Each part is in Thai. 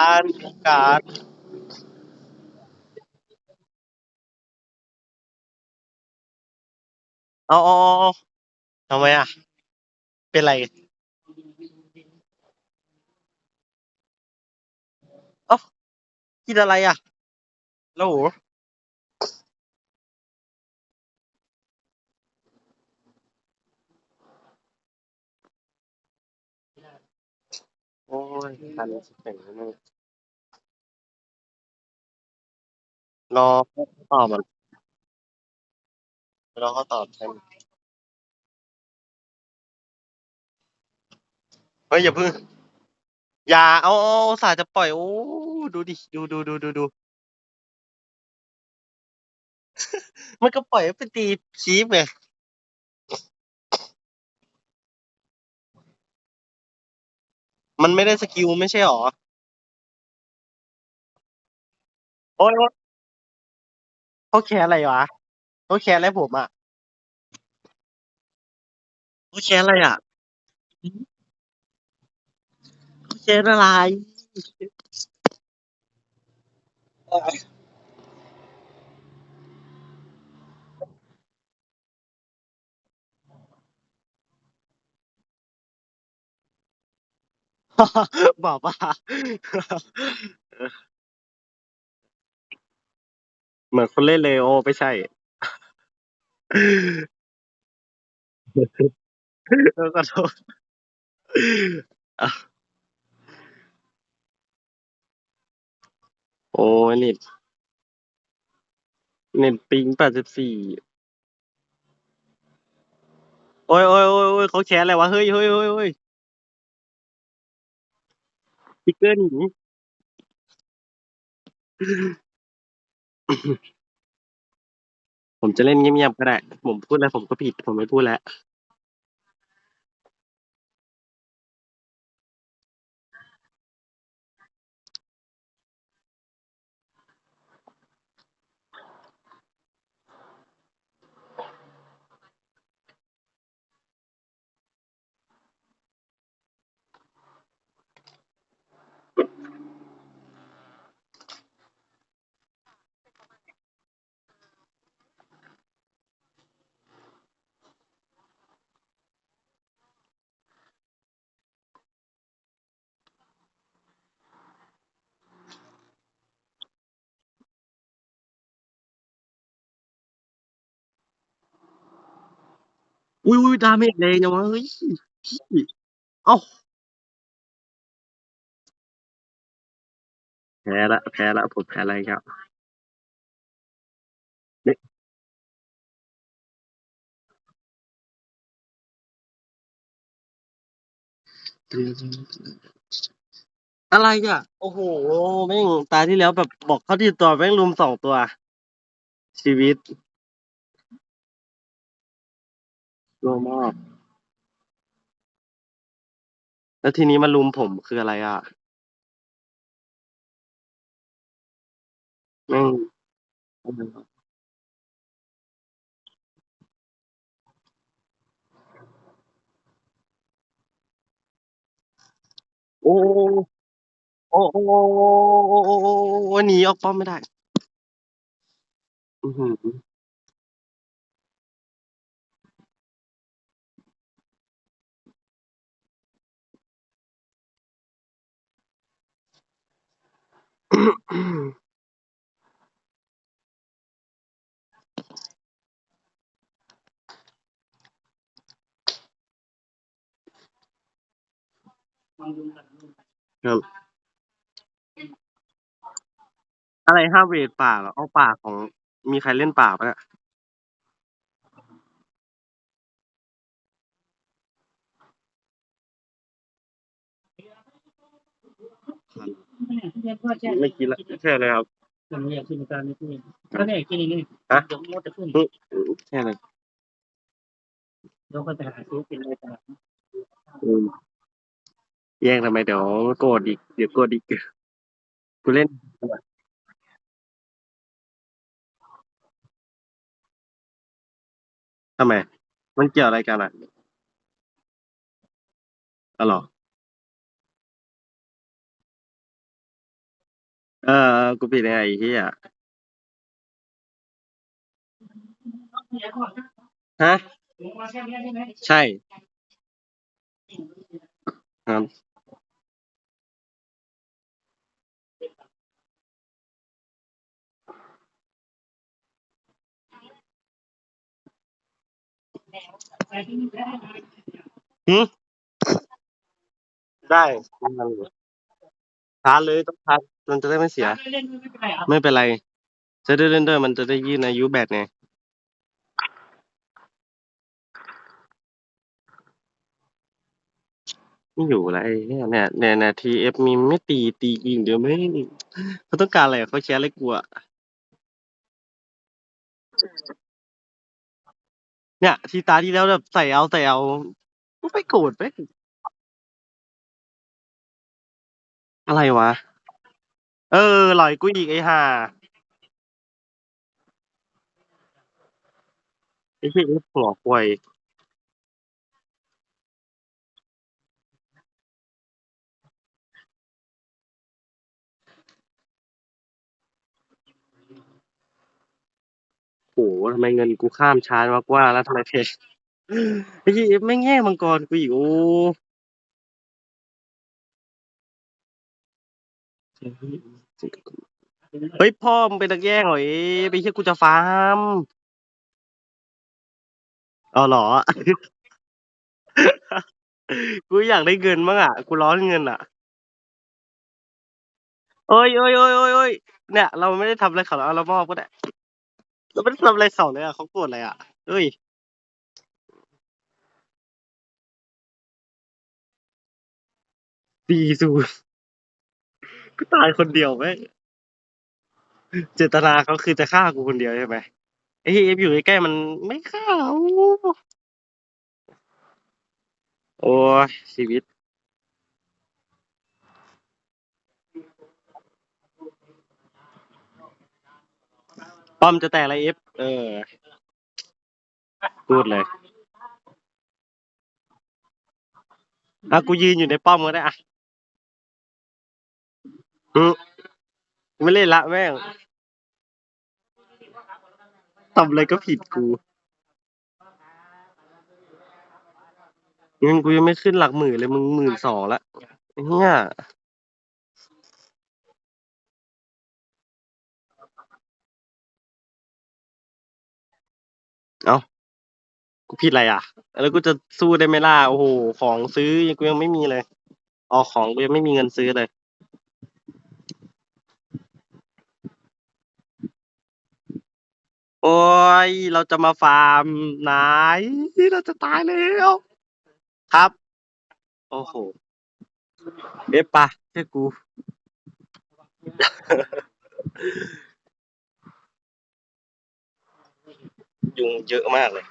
การการเอาเอาเอาเอทำไมอะ เป็นไรเอ้ากินอะไรอะแล้วโห โอ้ยทันสิเป็นแล้งรอเขาตอบมันรอเขาตอบกันเฮ้ยอย่าเพิ่งอย่าเอาเอาสาห์จะปล่อย โอ้ดูดิดูดูดูดูดู มันก็ปล่อยให้ไปตีคีฟไง มันไม่ได้สกิลไม่ใช่หรอ โอ้ยโอ๊ยเขาแคร์อะไรวะเขาแคร์อะไรผมอะเขาแคร์อะไรอะเขาแคร์อะไร บอกว่าเหมือนคนเล่นเลโอไม่ใช่ เออขอโทษอะโอ้ยเน็ตเน็ตปิงแปดสิบสี่โอ้ยโอ้ยโอ้ยโอ้ยเขาแชร์อะไรวะ เฮ้ยเฮ้ยเฮ้ยเฮ้ยิกเกอร์หนีผมจะเล่นเงียบๆก็ได้ ผมพูดอะไรผมก็ผิด ผมไม่พูดแล้ว อุ้ยอุ้ยดาเมจแรงจังวะเฮ้ยเอ้าแพ้ละแพ้ละผมแพ้อะไรครับนี่ยอะไรอะ โอ้โหแม่งตาที่แล้วแบบบอกเขาที่ตัวแม่งรุมสองตัว ชีวิต โล่มาก แล้วทีนี้มาลุมผมคืออะไรอะ แม่งอ้โโอ้ โอ้ โอ้ โอ้ โอ้ หนีออกป้อมไม่ได้ อือหือ ครับ อะไรห้ามเวทป่าเหรอ เอาป่าของ มีใครเล่นป่าปะเนี่ย ไม่กินละแค่เลยครับมันเรียกขึ้นการไม่ขึ้นก็เนี่ยกินนี่ฮะเดี๋ยวมันจะขึ้นแค่เลยเดี๋ยวก็จะหาซื้อเป็นอะไรต่างอืมแย่งทำไมเดี๋ยวโกรธอีกเดี๋ยวโกรธอีกกูเล่นทำไม มันเกี่ยวอะไรกันอะอ๋อเหรอ เออ กูผิดไงไอ้เหี้ยฮะ ใช่ ครับ หืมได้ ชาร์จเลยต้องชาร์จมันจะได้ไม่เสียไม่เป็นไรจะได้เล่นด้วยมันจะได้ยืดอายุแบตไงไม่อยู่แล้วไอ้เนี่ยเนี่ยเนี่ยเนี่ยทีเอฟมีไม่ตีตียิงเดี๋ยวไม่เขาต้องการอะไรเขาแชร์อะไรกูอะเนี่ย ทีตาที่แล้วแบบใส่เอาใส่เอากูไปโกรธไป อะไรวะ เออหลอยกูอีกไอ้ห่าไอ้เหี้ยเอฟหัวควยโหทำไมเงินกูข้ามชาร์จมากว่าแล้วทำไมเพจไอ้เหี้ยไม่งแง่งมังกรกูอีกโอ้ เฮ้ยพ่อมึงเป็นนักแย่งเหรอเอ๊ะไปเหี้ยกูจะฟาร์มเอาเหรอ กูอยากได้เงินบ้างอะ กูร้อนเงินอะเอ้ยเอ้ยเอ้ยเอ้ยเอ้ยเนี่ย เราไม่ได้ทำอะไรเขาเอาเรามอบก็ได้เราไม่ได้ทำอะไรเขาเลยอะเขาโกรธอะไรอะเอ้ยดีสู กูตายคนเดียวไหมเจตนาเขาคือจะฆ่ากูคนเดียวใช่ไหมไอ้เอฟอยู่ใกล้ๆมันไม่ฆ่าโอ้โอ้ชีวิต ป้อมจะแตกอะไรเอฟเออพูดเลยอะกูยืนอยู่ในป้อมก็ได้อะ อืมไม่เล่นละแม่งทำอะไรก็ผิดกูเงินกูยังไม่ขึ้นหลักหมื่นเลยมึงหมื่นสองละเนี่ยเอากูผิดอะไรอะ แล้วกูจะสู้ได้ไหมล่ะ โอ้โห ของซื้อกูยังไม่มีเลย ออกของกูยังไม่มีเงินซื้อเลย โอ้ย เราจะมาฟาร์มไหนเราจะตายแล้วครับ โอ้โห เอฟปะเชื่อกู ยุงเยอะมากเลย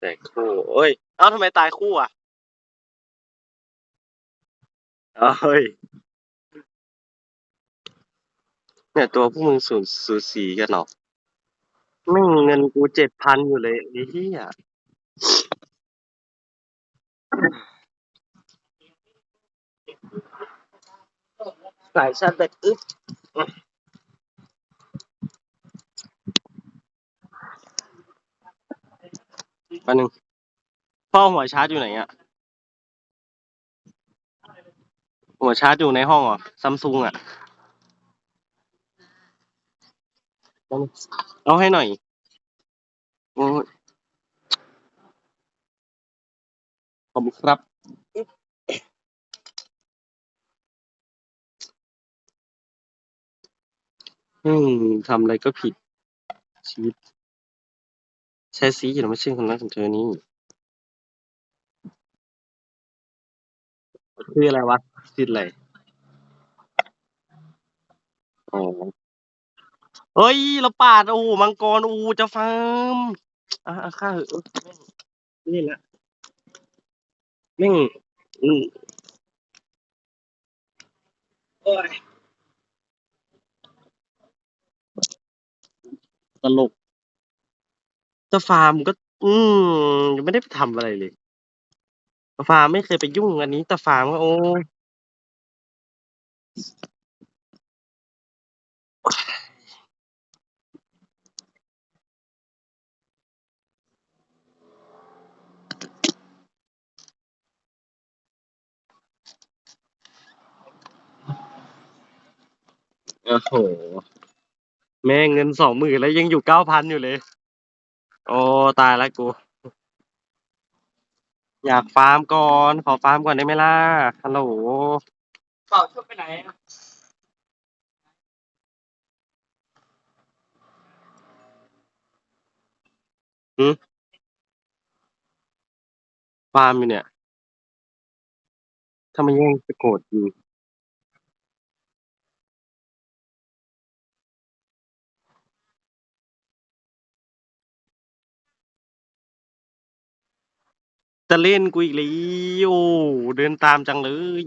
แต่คู่เอ้ย เอ้าทำไมตายคู่อะเอ้ย เนี่ยตัวพวกมึงสูญสูสีกันเหรอไม่งเงินกูเจ็ดพันอยู่เลยไอ้เหี้ยสายชาร์จแบตอึ๊บแป๊บนึงพ่อหัวชาร์จอยู่ไหนอะ หัวชาร์จอยู่ในห้องเหรอซัมซุงอะ เอาให้หน่อยโอ้ยขอบคุณครับอืมทำอะไรก็ผิด ชีวิตใช้ซีอย่าไม่ใช่คนรักของเธอนี่คืออะไรวะติดอะไรอ๋อ เฮ้ยเราปาดโอ้มังกรโอ้จะฟาร์มอะอะฆ่าเหอะนี่แหละแม่งอืมตลกจะฟาร์มก็ อืมยังไม่ได้ไปทำอะไรเลยฟาร์มไม่เคยไปยุ่งอันนี้ แต่ฟาร์มก็โอ้ โอ้โห แม่งเงินสองหมื่นแล้วยังอยู่เก้าพันอยู่เลย โอ้ตายแล้วกู อยากฟาร์มก่อน ขอฟาร์มก่อนได้ไหมล่ะ ฮัลโหลเป่าชุดไปไหนฟาร์มอยู่เนี่ยถ้ามันแย่งจะโกรธจริ จะเล่นกูอีกแล้วโอ้เดินตามจังเลย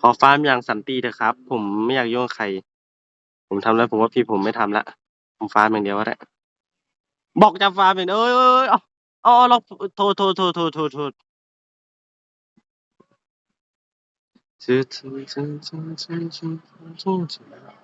ขอฟาร์มอย่างสันติเถอะครับ ผมไม่อยากยุ่งกับใคร ผมทำแล้วผมว่าพี่ผมไม่ทำละ ผมฟาร์มอย่างเดียวก็ได้บอกจะฟาร์มอย่างเดียวเอ้ยเอ้ยเอ้ยเอาเอาเราโทษโทษโทษโทษโทษโทษโอ้เงิ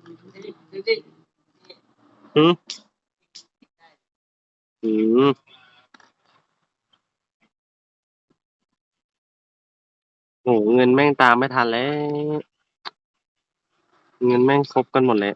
อืมอืมโหเงินแม่งตามไม่ทันแล้ว เงินแม่งครบกันหมดเลย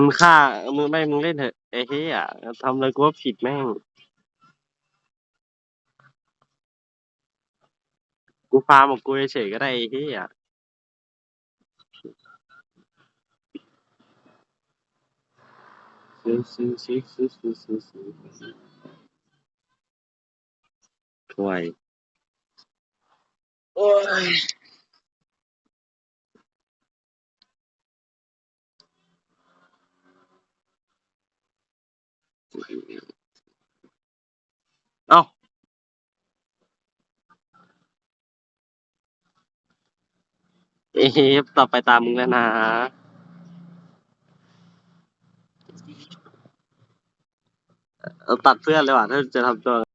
มึงฆ่ามึงไม่มึงเล่นเถอะไอ้เหี้ยทำอะไรกูว่าผิดแม่ง กูฟาร์มของกูเฉยๆก็ได้ไอ้เหี้ยซื้อซื้อซื้อซื้อซื้อซื้อซื้อถ้วยโอ้ย เอ้าเอ๊ะต่อไปตามมึงแล้วนะ เอาตัดเพื่อนเลยว่ะถ้าจะทำตัว